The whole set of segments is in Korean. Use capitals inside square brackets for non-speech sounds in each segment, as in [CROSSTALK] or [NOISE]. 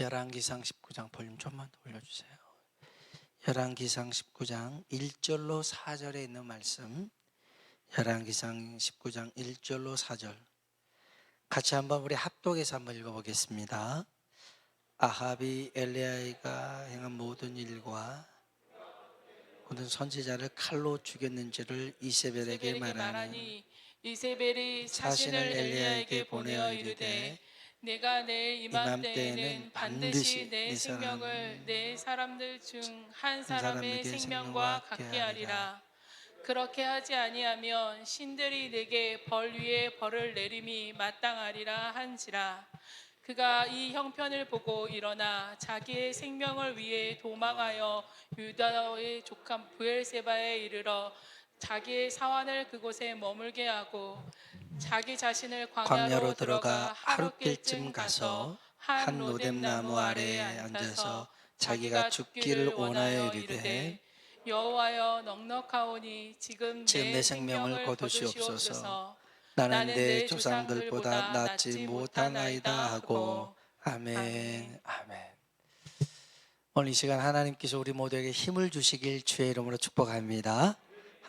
열왕기상 19장 볼륨 좀만 올려주세요. 열왕기상 19장 1절로 4절에 있는 말씀. 열왕기상 19장 1절로 4절. 같이 한번 우리 합독해서 한번 읽어보겠습니다. 아합이 엘리야가 행한 모든 일과 모든 선지자를 칼로 죽였는지를 이세벨에게 말하니 이세벨이 자신을 엘리야에게 보내어 이르되 내가 내일 이맘때에는 반드시 내 생명을 내 사람들 중 한 사람의 생명과 같게 하리라. 그렇게 하지 아니하면 신들이 내게 벌 위에 벌을 내림이 마땅하리라 한지라. 그가 이 형편을 보고 일어나 자기의 생명을 위해 도망하여 유다의 족한 부엘세바에 이르러 자기의 사환을 그곳에 머물게 하고 자기 자신을 광야로, 들어가 하룻길쯤 가서 한 로뎀나무 아래에 앉아서 자기가 죽기를 원하여 이르되 여호와여 넉넉하오니 지금 지금 내 생명을 거두시옵소서. 나는 내 조상들보다 낫지 못하나이다 하고 아멘. 아멘. 오늘 이 시간 하나님께서 우리 모두에게 힘을 주시길 주의 이름으로 축복합니다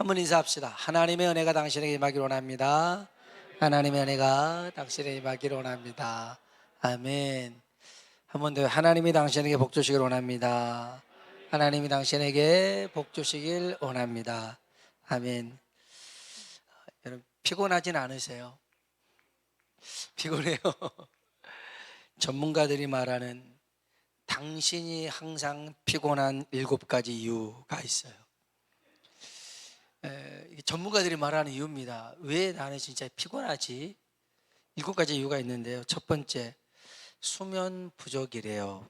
한번 인사합시다. 하나님의 은혜가 당신에게 임하기를 원합니다. 하나님의 은혜가 당신에게 임하기를 원합니다. 아멘. 한 번 더 하나님이 당신에게 복 주시길 원합니다. 하나님이 당신에게 복 주시길 원합니다. 아멘. 여러분 피곤하진 않으세요? 피곤해요. [LAUGHS] 전문가들이 말하는 당신이 항상 피곤한 일곱 가지 이유가 있어요. 에, 전문가들이 말하는 이유입니다. 왜 나는 진짜 피곤하지? 일곱 가지 이유가 있는데요. 첫 번째, 수면 부족이래요.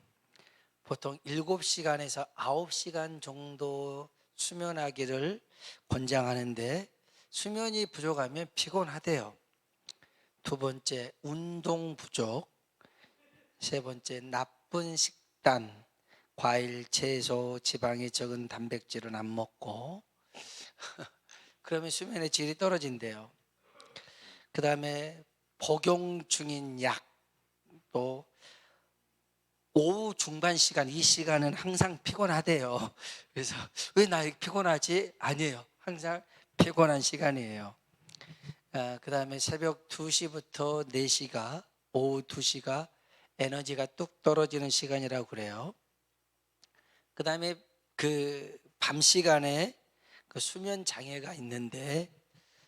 보통 7시간에서 9시간 정도 수면하기를 권장하는데 수면이 부족하면 피곤하대요. 두 번째, 운동 부족. 세 번째, 나쁜 식단. 과일, 채소, 지방이 적은 단백질은 안 먹고. [LAUGHS] 그러면 수면의 질이 떨어진대요. 그 다음에 복용 중인 약. 또 오후 중반 시간, 이 시간은 항상 피곤하대요. [LAUGHS] 그래서 왜 나 피곤하지? 아니에요. 항상 피곤한 시간이에요. 아, 그 다음에 새벽 2시부터 4시가, 오후 2시가 에너지가 뚝 떨어지는 시간이라고 그래요. 그 다음에 그 밤 시간에 그 수면 장애가 있는데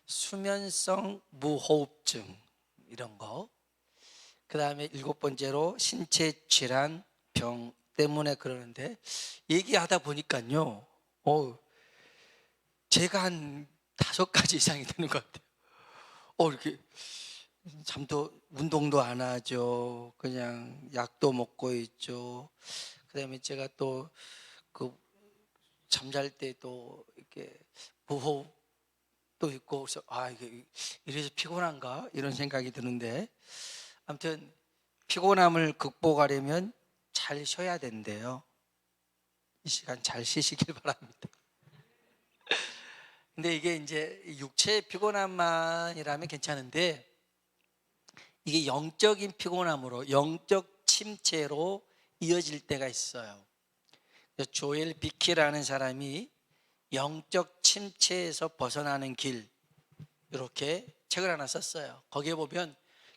수면성 무호흡증 이런 거. 그 다음에 일곱 번째로 신체 질환 병 때문에 그러는데 얘기하다 보니까요. 어, 제가 한 다섯 가지 이상이 되는 것 같아요. 어, 이렇게 잠도 운동도 안 하죠. 그냥 약도 먹고 있죠. 그다음에 제가 또 그 잠잘 때또 이렇게 무호흡도 있고 그래서 아 이게 이래서 피곤한가 이런 생각이 드는데 아무튼 피곤함을 극복하려면 잘 쉬어야 된대요. 이 시간 잘 쉬시길 [LAUGHS] 바랍니다. 근데 이게 이제 육체 피곤함만이라면 괜찮은데 이게 영적인 피곤함으로 영적 침체로 이어질 때가 있어요. 조엘 비키라는 사람이 영적 침체에서 벗어나는 길 이렇게 책을 하나 썼어요. 거기에 보면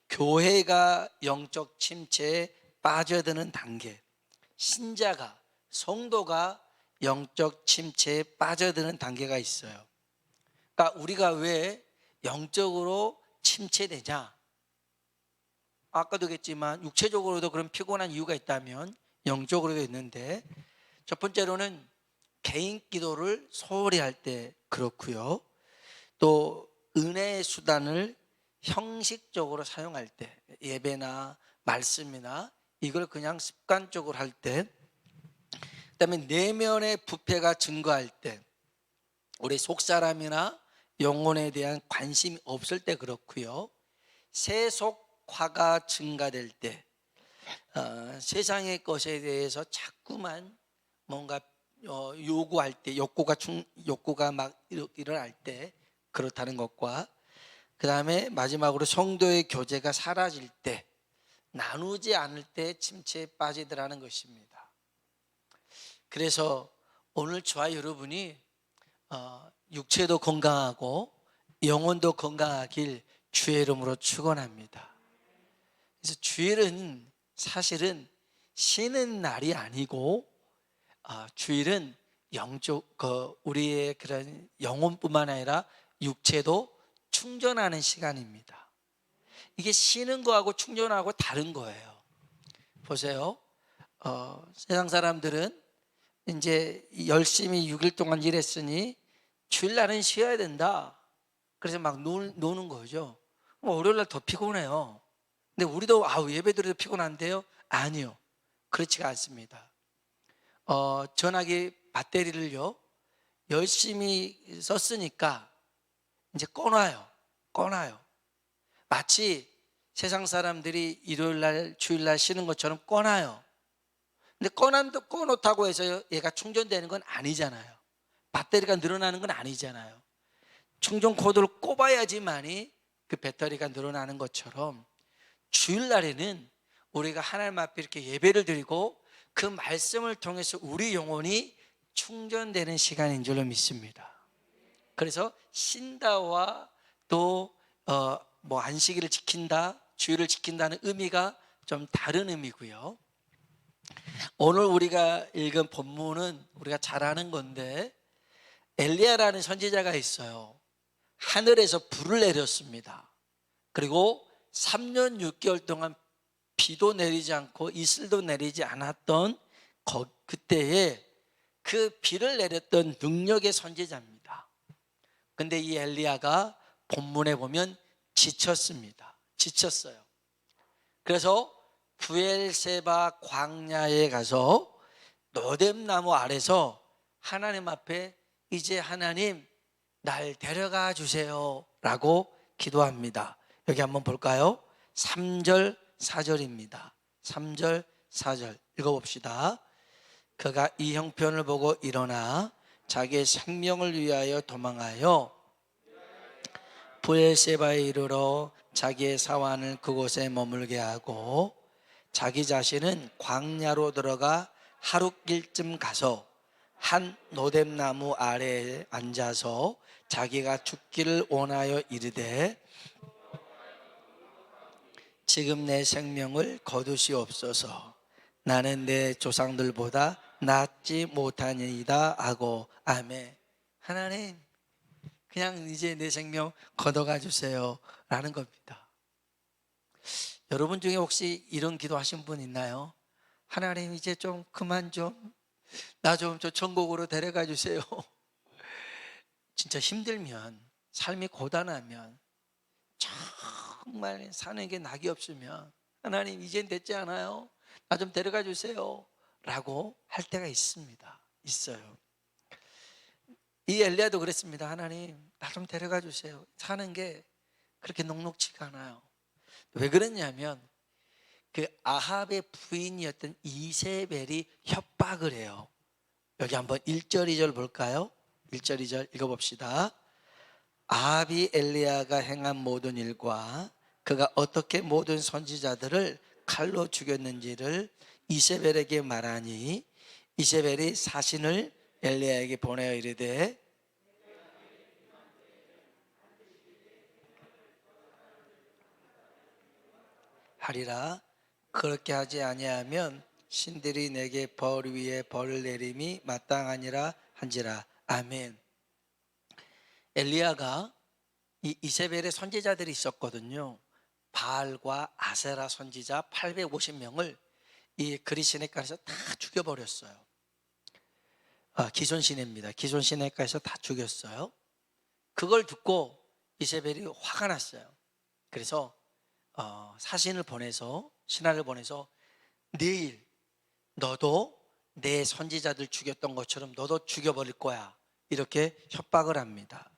교회가 영적 침체에 빠져드는 단계, 신자가 성도가 영적 침체에 빠져드는 단계가 있어요. 그러니까 우리가 왜 영적으로 침체되냐? 아까도 그랬지만 육체적으로도 그런 피곤한 이유가 있다면 영적으로도 있는데 첫 번째로는 개인 기도를 소홀히 할 때 그렇고요. 또 은혜의 수단을 형식적으로 사용할 때 예배나 말씀이나 이걸 그냥 습관적으로 할 때, 그다음에 내면의 부패가 증거할 때, 우리 속 사람이나 영혼에 대한 관심이 없을 때 그렇고요. 세속화가 증가될 때, 어, 세상의 것에 대해서 자꾸만 뭔가 어, 요구할 때, 욕구가 충, 욕구가 막 일- 일어날 때 그렇다는 것과 그 다음에 마지막으로 성도의 교제가 사라질 때 나누지 않을 때 침체에 빠지더라는 것입니다. 그래서 오늘 저와 여러분이 어, 육체도 건강하고 영혼도 건강하길 주의 이름으로 축원합니다. 그래서 주일은 사실은 쉬는 날이 아니고 아, 주일은 영적 그 우리의 그런 영혼뿐만 아니라 육체도 충전하는 시간입니다. 이게 쉬는 거하고 충전하고 다른 거예요. 보세요. 어, 세상 사람들은 이제 열심히 6일 동안 일했으니 주일날은 쉬어야 된다. 그래서 막 노, 노는 거죠. 뭐 월요일날 더 피곤해요. 근데 우리도 아우 예배드려도 피곤한데요? 아니요. 그렇지가 않습니다. 어, 전화기 배터리를요 열심히 썼으니까 이제 꺼놔요. 꺼놔요. 마치 세상 사람들이 일요일 날, 주일 날 쉬는 것처럼 꺼놔요. 근데 꺼난도 꺼놓다고 해서 얘가 충전되는 건 아니잖아요. 배터리가 늘어나는 건 아니잖아요. 충전 코드를 꼽아야지만이 그 배터리가 늘어나는 것처럼 주일 날에는 우리가 하나님 앞에 이렇게 예배를 드리고 그 말씀을 통해서 우리 영혼이 충전되는 시간인 줄로 믿습니다. 그래서 신다와 또 어, 뭐 안식일을 지킨다, 주일을 지킨다는 의미가 좀 다른 의미고요. 오늘 우리가 읽은 본문은 우리가 잘 아는 건데 엘리야라는 선지자가 있어요. 하늘에서 불을 내렸습니다. 그리고 3년 6개월 동안 비도 내리지 않고 이슬도 내리지 않았던 거- 그때에 그 비를 내렸던 능력의 선지자입니다. 근데 이 엘리야가 본문에 보면 지쳤습니다. 지쳤어요. 그래서 부엘세바 광야에 가서 노뎀나무 아래서 하나님 앞에 이제 하나님 날 데려가 주세요 라고 기도합니다. 여기 한번 볼까요? 3절 4절입니다. 3절 4절 읽어봅시다. 그가 이 형편을 보고 일어나 자기의 생명을 위하여 도망하여 부엘세바에 이르러 자기의 사환을 그곳에 머물게 하고 자기 자신은 광야로 들어가 하룻길쯤 가서 한 노뎀나무 아래에 앉아서 자기가 죽기를 원하여 이르되 지금 내 생명을 거두시옵소서. 나는 내 조상들보다 낫지 못하니이다 하고 아멘. 하나님 그냥 이제 내 생명 걷어가 주세요 라는 겁니다. 여러분 중에 혹시 이런 기도 하신 분 있나요? 하나님 이제 좀 그만 좀 나 좀 저 천국으로 데려가 주세요. [LAUGHS] 진짜 힘들면 삶이 고단하면 정말 사는 게 낙이 없으면 하나님 이젠 됐지 않아요? 나 좀 데려가 주세요. 라고 할 때가 있습니다. 있어요. 이 엘리야도 그랬습니다. 하나님 나 좀 데려가 주세요. 사는 게 그렇게 녹록지가 않아요. 왜 그랬냐면 그 아합의 부인이었던 이세벨이 협박을 해요. 여기 한번 1절 2절 볼까요? 1절 2절 읽어봅시다. 아합이 엘리야가 행한 모든 일과 그가 어떻게 모든 선지자들을 칼로 죽였는지를 이세벨에게 말하니 이세벨이 사신을 엘리야에게 보내어 이르되 하리라 그렇게 하지 아니하면 신들이 내게 벌 위에 벌을 내림이 마땅하니라 한지라 아멘 엘리야가 이 이세벨의 선지자들이 있었거든요. 바알과 아세라 선지자 850명을 이 그리시네가에서 다 죽여버렸어요. 아, 기존 시내입니다. 기존 시내가에서 다 죽였어요. 그걸 듣고 이세벨이 화가 났어요. 그래서 어, 사신을 보내서 신하를 보내서 내일 너도 내 선지자들 죽였던 것처럼 너도 죽여버릴 거야. 이렇게 협박을 합니다.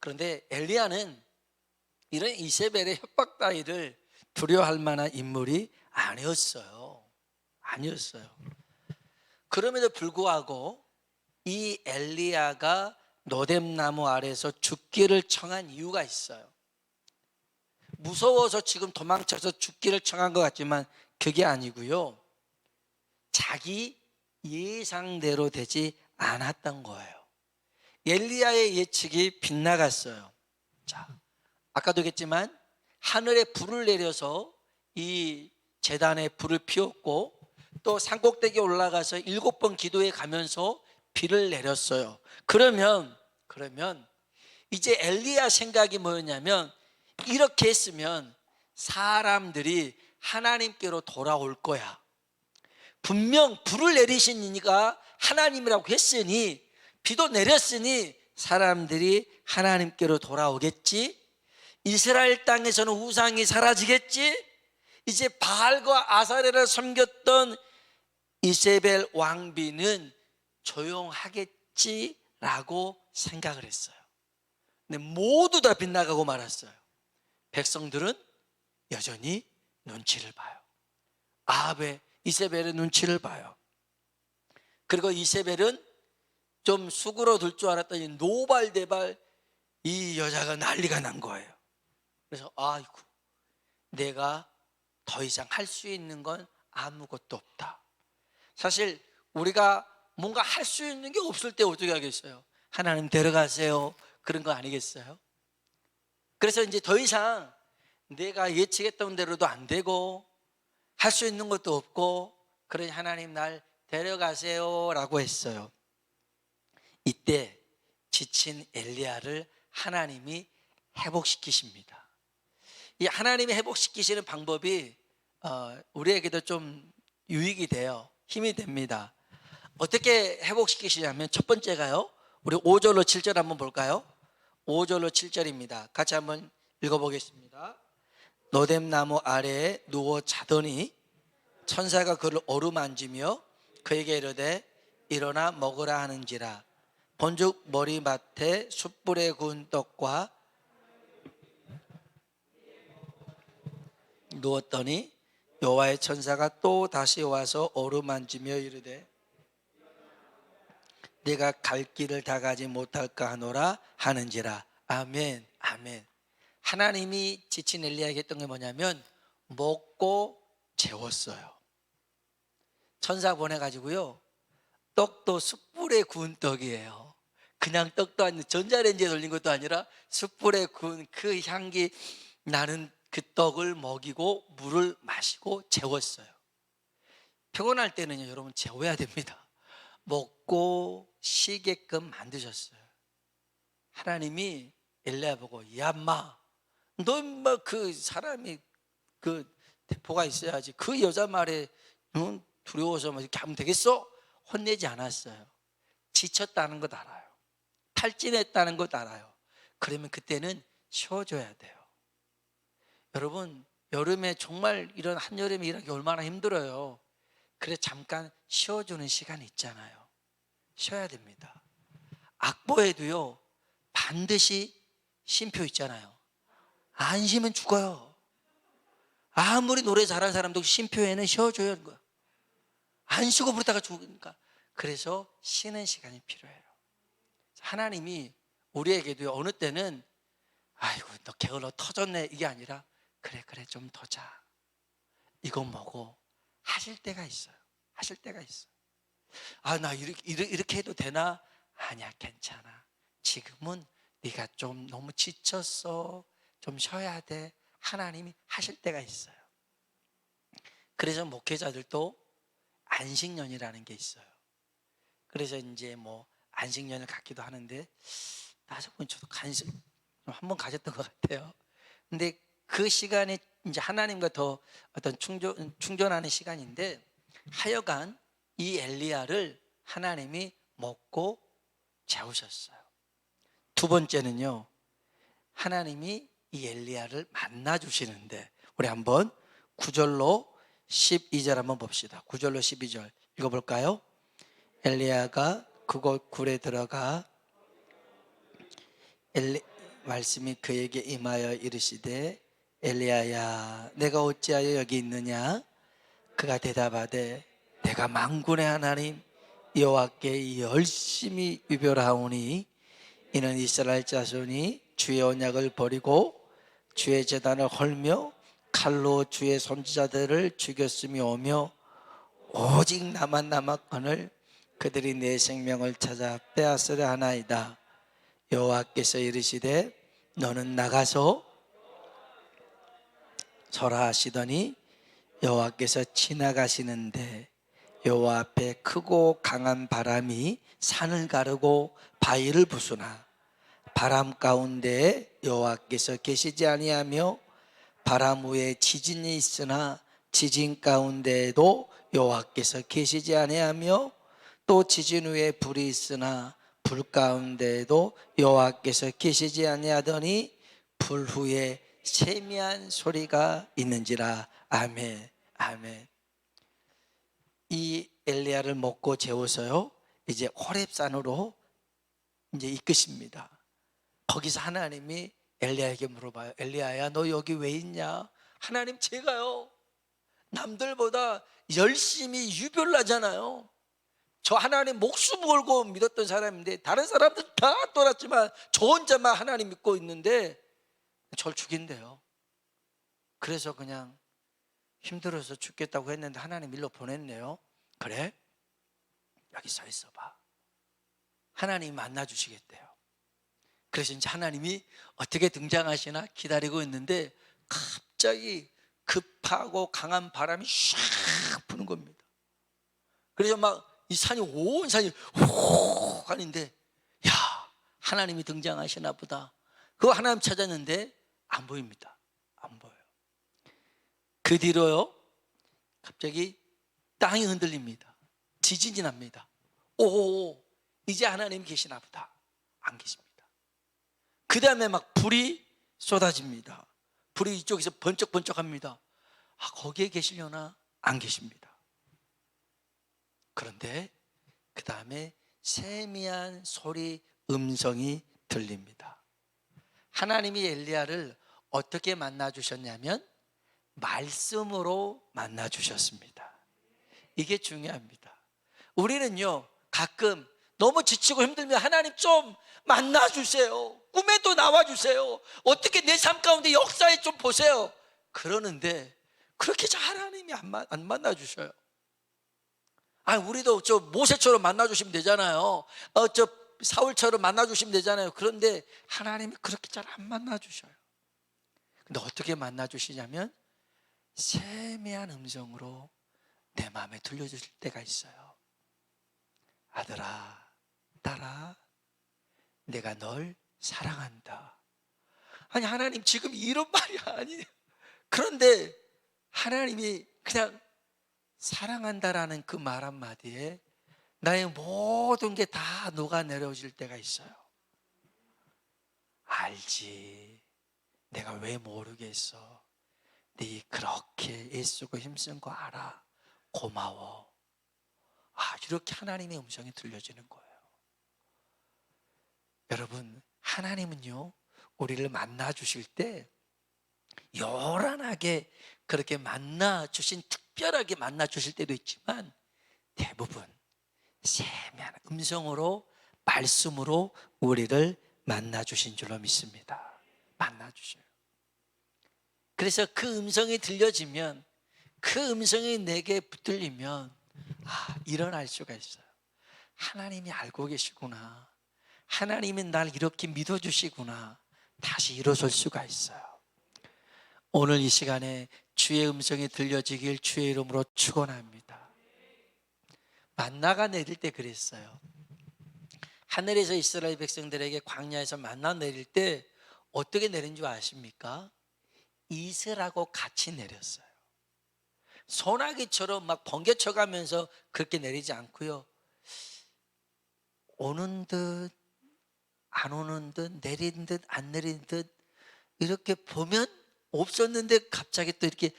그런데 엘리야는 이런 이세벨의 협박 따위를 두려워할 만한 인물이 아니었어요. 아니었어요. 그럼에도 불구하고 이 엘리야가 노뎀나무 아래서 죽기를 청한 이유가 있어요. 무서워서 지금 도망쳐서 죽기를 청한 것 같지만 그게 아니고요. 자기 예상대로 되지 않았던 거예요. 엘리야의 예측이 빗나갔어요. 자, 아까도 얘기했지만 하늘에 불을 내려서 이 재단에 불을 피웠고 또 산꼭대기에 올라가서 일곱 번 기도해 가면서 비를 내렸어요. 그러면 그러면 이제 엘리야 생각이 뭐였냐면 이렇게 했으면 사람들이 하나님께로 돌아올 거야. 분명 불을 내리신 이가 하나님이라고 했으니 비도 내렸으니 사람들이 하나님께로 돌아오겠지. 이스라엘 땅에서는 우상이 사라지겠지. 이제 바알과 아사레를 섬겼던 이세벨 왕비는 조용하겠지라고 생각을 했어요. 근데 모두 다 빗나가고 말았어요. 백성들은 여전히 눈치를 봐요. 아합의 이세벨의 눈치를 봐요. 그리고 이세벨은 좀 수그러들 줄 알았더니 노발대발 이 여자가 난리가 난 거예요. 그래서 아이고 내가 더 이상 할 수 있는 건 아무것도 없다. 사실 우리가 뭔가 할 수 있는 게 없을 때 어떻게 하겠어요? 하나님 데려가세요. 그런 거 아니겠어요? 그래서 이제 더 이상 내가 예측했던 대로도 안 되고 할 수 있는 것도 없고 그러니 하나님 날 데려가세요라고 했어요. 이때 지친 엘리야를 하나님이 회복시키십니다. 이 하나님이 회복시키시는 방법이 어, 우리에게도 좀 유익이 돼요. 힘이 됩니다. 어떻게 회복시키시냐면 첫 번째가요. 우리 5절로 7절 한번 볼까요? 5절로 7절입니다. 같이 한번 읽어보겠습니다. 노뎀나무 아래에 누워 자더니 천사가 그를 어루만지며 그에게 이르되 일어나 먹으라 하는지라 본죽 머리맡에 숯불에 구운 떡과 누웠더니 여호와의 천사가 또 다시 와서 어루만지며 이르되 내가 갈 길을 다 가지 못할까 하노라 하는지라. 아멘 아멘. 하나님이 지친 엘리야에게 했던 게 뭐냐면 먹고 재웠어요. 천사 보내가지고요 떡도 숯불에 구운 떡이에요. 그냥 떡도 아니고 전자레인지에 돌린 것도 아니라 숯불에 구운 그 향기 나는 그 떡을 먹이고 물을 마시고 재웠어요 피곤할 때는요 여러분 재워야 됩니다 먹고 쉬게끔 만드셨어요. 하나님이 엘리야 보고 야마 너 뭐 그 사람이 그 대포가 있어야지 그 여자 말에 응? 두려워서 뭐 이렇게 하면 되겠어? 혼내지 않았어요. 지쳤다는 것 알아요. 탈진했다는 것 알아요. 그러면 그때는 쉬어줘야 돼요. 여러분 여름에 정말 이런 한여름에 일하기 얼마나 힘들어요. 그래 잠깐 쉬어주는 시간이 있잖아요. 쉬어야 됩니다. 악보에도요 반드시 쉼표 있잖아요. 안 쉬면 죽어요. 아무리 노래 잘하는 사람도 쉼표에는 쉬어줘야 하는 거야. 안 쉬고 부르다가 죽으니까. 그래서 쉬는 시간이 필요해요. 하나님이 우리에게도 어느 때는 아이고 너 게을러 터졌네 이게 아니라 그래 그래 좀 더 자. 이거 먹어. 하실 때가 있어요. 하실 때가 있어. 아, 나 이렇게, 이렇게 해도 되나? 아니야, 괜찮아. 지금은 네가 좀 너무 지쳤어. 좀 쉬어야 돼. 하나님이 하실 때가 있어요. 그래서 목회자들도 안식년이라는 게 있어요. 그래서 이제 뭐 안식년을 갖기도 하는데 보니 저도 간식 한번 가졌던 것 같아요. 근데 그 시간에 이제 하나님과 더 어떤 충전, 충전하는 시간인데 하여간 이 엘리야를 하나님이 먹고 재우셨어요. 두 번째는요. 하나님이 이 엘리야를 만나 주시는데 우리 한번 9절로 12절 한번 봅시다. 9절로 12절 읽어 볼까요? 엘리야가 그곳 굴에 들어가 엘리, 말씀이 그에게 임하여 이르시되 엘리야야 내가 어찌하여 여기 있느냐 그가 대답하되 내가 만군의 하나님 여호와께 열심히 유별하오니 이는 이스라엘 자손이 주의 언약을 버리고 주의 재단을 헐며 칼로 주의 선지자들을 죽였으며 오며 오직 나만 남았거늘 그들이 내 생명을 찾아 빼앗으려 하나이다. 여호와께서 이르시되 너는 나가서 설하 하시더니 여호와께서 지나가시는데 여호와 앞에 크고 강한 바람이 산을 가르고 바위를 부수나 바람 가운데 여호와께서 계시지 아니하며 바람 후에 지진이 있으나 지진 가운데에도 여호와께서 계시지 아니하며 또 지진 후에 불이 있으나 불 가운데에도 여호와께서 계시지 아니하더니 불 후에 세미한 소리가 있는지라 아멘 아멘. 이 엘리야를 먹고 재워서요 이제 호렙산으로 이제 이끄십니다. 거기서 하나님이 엘리야에게 물어봐요. 엘리야야 너 여기 왜 있냐? 하나님 제가요 남들보다 열심히 유별나잖아요. 저 하나님 목숨 걸고 믿었던 사람인데 다른 사람들 다 떠났지만 저 혼자만 하나님 믿고 있는데 절 죽인대요. 그래서 그냥 힘들어서 죽겠다고 했는데 하나님 일로 보냈네요. 그래? 여기 서 있어봐. 하나님 만나 주시겠대요. 그래서 이제 하나님이 어떻게 등장하시나 기다리고 있는데 갑자기 급하고 강한 바람이 샥 부는 겁니다. 그래서 막 이 산이 온 산이 훅 하는데 야 하나님이 등장하시나 보다. 그거 하나님 찾았는데 안 보입니다. 안 보여요. 그 뒤로요 갑자기 땅이 흔들립니다. 지진이 납니다. 오 이제 하나님 계시나 보다. 안 계십니다. 그 다음에 막 불이 쏟아집니다. 불이 이쪽에서 번쩍번쩍합니다. 아 거기에 계시려나 안 계십니다. 그런데 그 다음에 세미한 소리 음성이 들립니다. 하나님이 엘리야를 어떻게 만나 주셨냐면 말씀으로 만나 주셨습니다. 이게 중요합니다. 우리는요 가끔 너무 지치고 힘들면 하나님 좀 만나 주세요. 꿈에도 나와 주세요. 어떻게 내 삶 가운데 역사에 좀 보세요. 그러는데 그렇게 잘 하나님이 안, 만나 주셔요. 아, 우리도 저 모세처럼 만나 주시면 되잖아요. 어, 저 사울처럼 만나 주시면 되잖아요. 그런데 하나님이 그렇게 잘 안 만나 주셔요. 근데 어떻게 만나 주시냐면 세미한 음성으로 내 마음에 들려주실 때가 있어요. 아들아, 딸아, 내가 널 사랑한다. 아니 하나님 지금 이런 [LAUGHS] 말이 아니에요. 그런데 하나님이 그냥 사랑한다라는 그 말 한마디에 나의 모든 게 다 녹아 내려질 때가 있어요. 알지. 내가 왜 모르겠어. 네 그렇게 애쓰고 힘쓴 거 알아. 고마워. 아, 이렇게 하나님의 음성이 들려지는 거예요. 여러분, 하나님은요, 우리를 만나 주실 때 요란하게 그렇게 만나 주신 특별하게 만나 주실 때도 있지만 대부분 세미한 음성으로 말씀으로 우리를 만나 주신 줄로 믿습니다. 만나 주셔요. 그래서 그 음성이 들려지면 그 음성이 내게 붙들리면 아, 일어날 수가 있어요. 하나님이 알고 계시구나. 하나님이 날 이렇게 믿어 주시구나. 다시 일어설 수가 있어요. 오늘 이 시간에 주의 음성이 들려지길 주의 이름으로 축원합니다. 만나가 내릴 때 그랬어요. 하늘에서 이스라엘 백성들에게 광야에서 만나 내릴 때 어떻게 내린 줄 아십니까? 이슬하고 같이 내렸어요. 소나기처럼 막 번개쳐 가면서 그렇게 내리지 않고요. 오는 듯, 안 오는 듯, 내린 듯, 안 내린 듯, 이렇게 보면 없었는데 갑자기 또 이렇게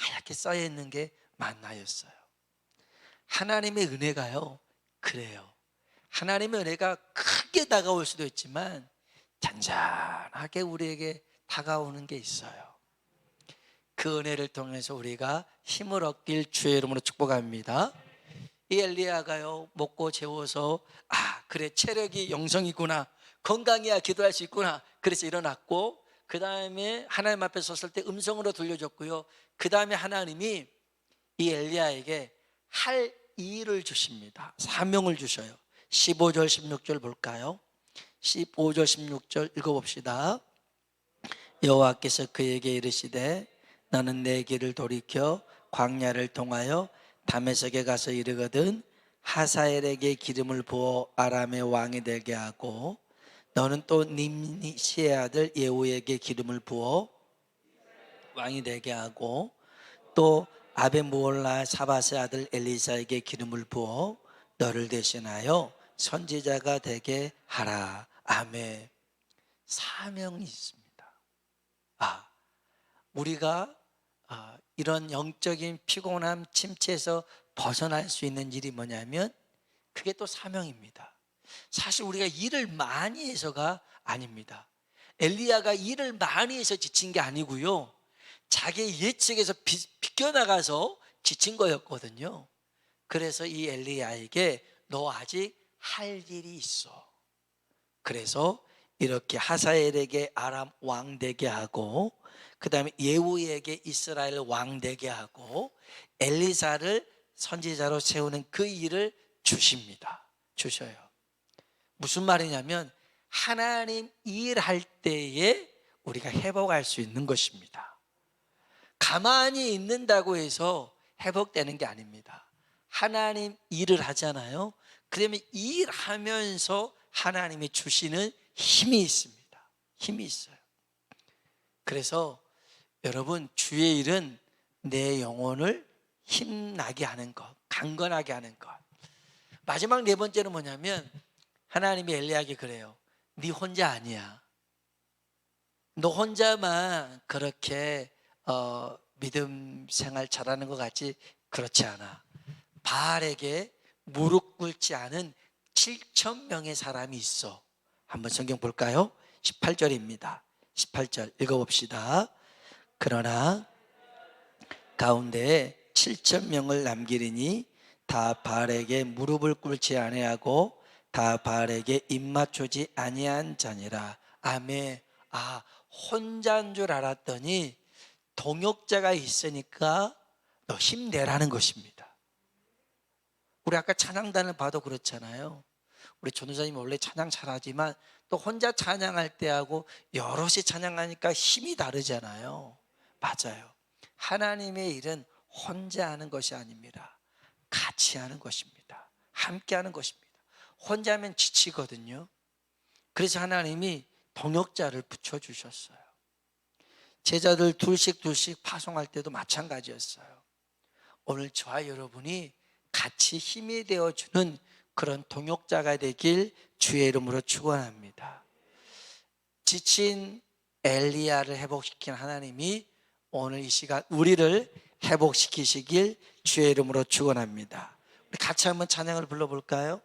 하얗게 쌓여 있는 게 만나였어요. 하나님의 은혜가요, 그래요. 하나님의 은혜가 크게 다가올 수도 있지만 잔잔하게 우리에게 다가오는 게 있어요. 그 은혜를 통해서 우리가 힘을 얻길 주의 이름으로 축복합니다. 이 엘리야가요 먹고 재워서 아 그래 체력이 영성이구나 건강해야 기도할 수 있구나 그래서 일어났고 그 다음에 하나님 앞에 섰을 때 음성으로 들려줬고요. 그 다음에 하나님이 이 엘리야에게 할 일을 주십니다. 사명을 주셔요. 15절, 16절 볼까요? 15절, 16절 읽어봅시다. 여호와께서 그에게 이르시되 너는 내 길을 돌이켜 광야를 통하여 다메섹에 가서 이르거든 하사엘에게 기름을 부어 아람의 왕이 되게 하고 너는 또 님시의 아들 예후에게 기름을 부어 왕이 되게 하고 또 아베무올라 사바스의 아들 엘리사에게 기름을 부어 너를 대신하여 선지자가 되게 하라. 아멘. 사명이 있습니다. 아, 우리가 아, 이런 영적인 피곤함, 침체에서 벗어날 수 있는 일이 뭐냐면 그게 또 사명입니다. 사실 우리가 일을 많이 해서가 아닙니다. 엘리야가 일을 많이 해서 지친 게 아니고요. 자기 예측에서 비, 비껴나가서 지친 거였거든요. 그래서 이 엘리야에게 너 아직 할 일이 있어. 그래서 이렇게 하사엘에게 아람 왕 되게 하고 그 다음에 예후에게 이스라엘 왕 되게 하고 엘리사를 선지자로 세우는 그 일을 주십니다. 주셔요. 무슨 말이냐면 하나님 일할 때에 우리가 회복할 수 있는 것입니다. 가만히 있는다고 해서 회복되는 게 아닙니다. 하나님 일을 하잖아요. 그러면 일하면서 하나님이 주시는 힘이 있습니다. 힘이 있어요. 그래서 여러분 주의 일은 내 영혼을 힘나게 하는 것, 강건하게 하는 것. 마지막 네 번째는 뭐냐면 하나님이 엘리야에게 그래요. 네 혼자 아니야. 너 혼자만 그렇게 어, 믿음 생활 잘하는 것 같지 그렇지 않아. 바알에게 무릎 꿇지 않은 7천 명의 사람이 있어. 한번 성경 볼까요? 18절입니다. 18절 읽어봅시다. 그러나 가운데 7천 명을 남기리니 다 바알에게 무릎을 꿇지 아니하고 다 바알에게 입 맞추지 아니한 자니라. 아멘. 아 혼자인 줄 알았더니 동역자가 있으니까 너 힘내라는 것입니다. 우리 아까 찬양단을 봐도 그렇잖아요. 우리 전도사님 원래 찬양 잘하지만 또 혼자 찬양할 때하고 여럿이 찬양하니까 힘이 다르잖아요. 맞아요. 하나님의 일은 혼자 하는 것이 아닙니다. 같이 하는 것입니다. 함께 하는 것입니다. 혼자 하면 지치거든요. 그래서 하나님이 동역자를 붙여주셨어요. 제자들 둘씩 둘씩 파송할 때도 마찬가지였어요. 오늘 저와 여러분이 같이 힘이 되어주는 그런 동역자가 되길 주의 이름으로 축원합니다. 지친 엘리야를 회복시킨 하나님이 오늘 이 시간 우리를 회복시키시길 주의 이름으로 축원합니다. 같이 한번 찬양을 불러볼까요?